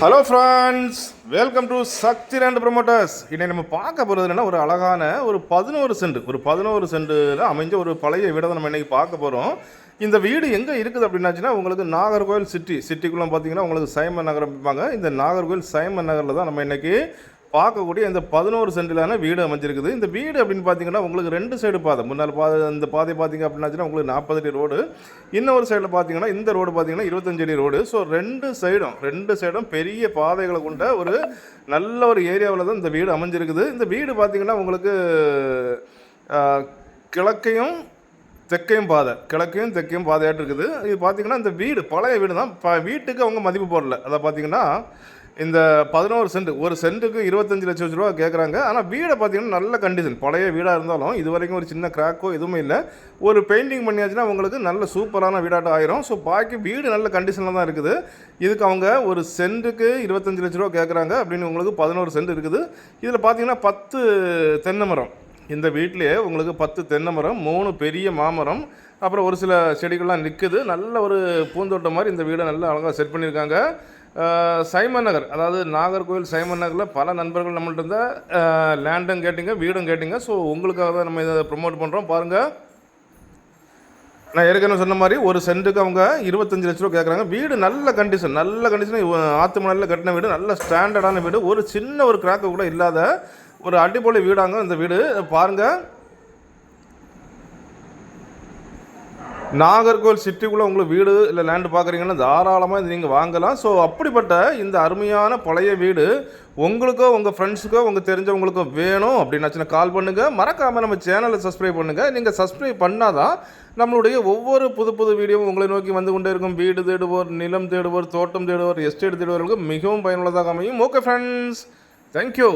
Hello friends welcome to Shakti ரெண்டு promoters இன்னைக்கு நம்ம பார்க்க போகிறது என்னென்னா ஒரு அழகான ஒரு பதினோரு சென்ட் ஒரு பதினோரு சென்டில் அமைஞ்ச ஒரு பழைய வீடை நம்ம இன்னைக்கு பார்க்க போகிறோம் இந்த வீடு எங்கே இருக்குது அப்படின்னாச்சுன்னா உங்களுக்கு நாகர்கோவில் சிட்டி சிட்டிக்குள்ளே பார்த்தீங்கன்னா உங்களுக்கு சைமன் நகர் இந்த நாகர்கோவில் சைமன் நகரில் தான் நம்ம இன்றைக்கி பார்க்கக்கூடிய இந்த பதினோரு சென்டிலான வீடு அமைஞ்சிருக்குது. இந்த வீடு அப்படின்னு பார்த்தீங்கன்னா உங்களுக்கு ரெண்டு சைடு பாதை. முன்னால் பாதை இந்த பாதை பார்த்தீங்க அப்படின்னாச்சுன்னா உங்களுக்கு நாற்பது அடி ரோடு இன்னொரு சைடில் பார்த்தீங்கன்னா இந்த ரோடு பார்த்தீங்கன்னா இருபத்தஞ்சு அடி ரோடு ஸோ ரெண்டு சைடும் ரெண்டு சைடும் பெரிய பாதைகளை கொண்ட ஒரு நல்ல ஒரு ஏரியாவில் தான் இந்த வீடு அமைஞ்சிருக்குது. இந்த வீடு பார்த்தீங்கன்னா உங்களுக்கு கிழக்கையும் தெற்கையும் பாதை. கிழக்கையும் தெற்கையும் பாதையாட்டு இருக்குது. இது பார்த்தீங்கன்னா இந்த வீடு பழைய வீடு தான் ப வீட்டுக்கு அவங்க மதிப்பு போடல. அதை பார்த்தீங்கன்னா இந்த பதினோரு சென்ட் ஒரு சென்ட்டுக்கு இருபத்தஞ்சு லட்சம் ரூபா கேட்குறாங்க ஆனால் வீடை பார்த்தீங்கன்னா நல்ல கண்டிஷன் பழைய வீடாக இருந்தாலும் இது வரைக்கும் ஒரு சின்ன கிராக்கோ எதுவுமே இல்லை. ஒரு பெயிண்டிங் பண்ணியாச்சுன்னா உங்களுக்கு நல்ல சூப்பரான வீடாட்டம் ஆயிரும். ஸோ பாக்கி வீடு நல்ல கண்டிஷனில் தான் இருக்குது. இதுக்கு அவங்க ஒரு சென்ட்டுக்கு இருபத்தஞ்சு லட்ச ரூபா கேட்குறாங்க அப்படின்னு உங்களுக்கு பதினோரு சென்ட் இருக்குது. இதில் பார்த்தீங்கன்னா பத்து தென்னை மரம். இந்த வீட்டிலேயே உங்களுக்கு பத்து தென்னை மரம் மூணு பெரிய மாமரம் அப்புறம் ஒரு சில செடிகள்லாம் நிற்குது நல்ல ஒரு பூந்தோட்டம் மாதிரி இந்த வீடை நல்லா அழகாக செட் பண்ணியிருக்காங்க. சைமன் நகர் அதாவது நாகர்கோவில் சைமன் நகரில் பல நண்பர்கள் நம்மள்ட்ட இருந்தால் லேண்டும் கேட்டிங்க வீடும் கேட்டிங்க. ஸோ உங்களுக்காக தான் நம்ம இதை ப்ரொமோட் பண்ணுறோம் பாருங்கள் நான் ஏற்கனவே சொன்ன மாதிரி ஒரு சென்ட்டுக்கு அவங்க இருபத்தஞ்சு லட்ச ரூபா கேட்குறாங்க வீடு நல்ல கண்டிஷன் நல்ல கண்டிஷன் ஆற்று மணலில் கட்டின வீடு நல்ல ஸ்டாண்டர்டான வீடு. ஒரு சின்ன ஒரு கிராக்கு கூட இல்லாத ஒரு அடிப்பொலி வீடாங்க இந்த வீடு. பாருங்கள் நாகர்கோவில் சிட்டிக்குள்ளே உங்களுக்கு வீடு இல்லை லேண்டு பார்க்குறீங்கன்னா தாராளமாக இது நீங்கள் வாங்கலாம். ஸோ அப்படிப்பட்ட இந்த அருமையான பழைய வீடு உங்களுக்கோ உங்கள் ஃப்ரெண்ட்ஸுக்கோ உங்கள் தெரிஞ்சவங்களுக்கோ வேணும் அப்படின்னாச்சுன்னா கால் பண்ணுங்கள் மறக்காமல் நம்ம சேனலை சப்ஸ்கிரைப் பண்ணுங்கள் நீங்கள் சப்ஸ்கிரைப் பண்ணாதான் நம்மளுடைய ஒவ்வொரு புது புது வீடியோவும் உங்களை நோக்கி வந்து கொண்டே இருக்கும். வீடு தேடுவோர் நிலம் தேடுவோர் தோட்டம் தேடுவோர் எஸ்டேட் தேடுவோர்களுக்கு மிகவும் பயனுள்ளதாக அமையும். Okay friends thank you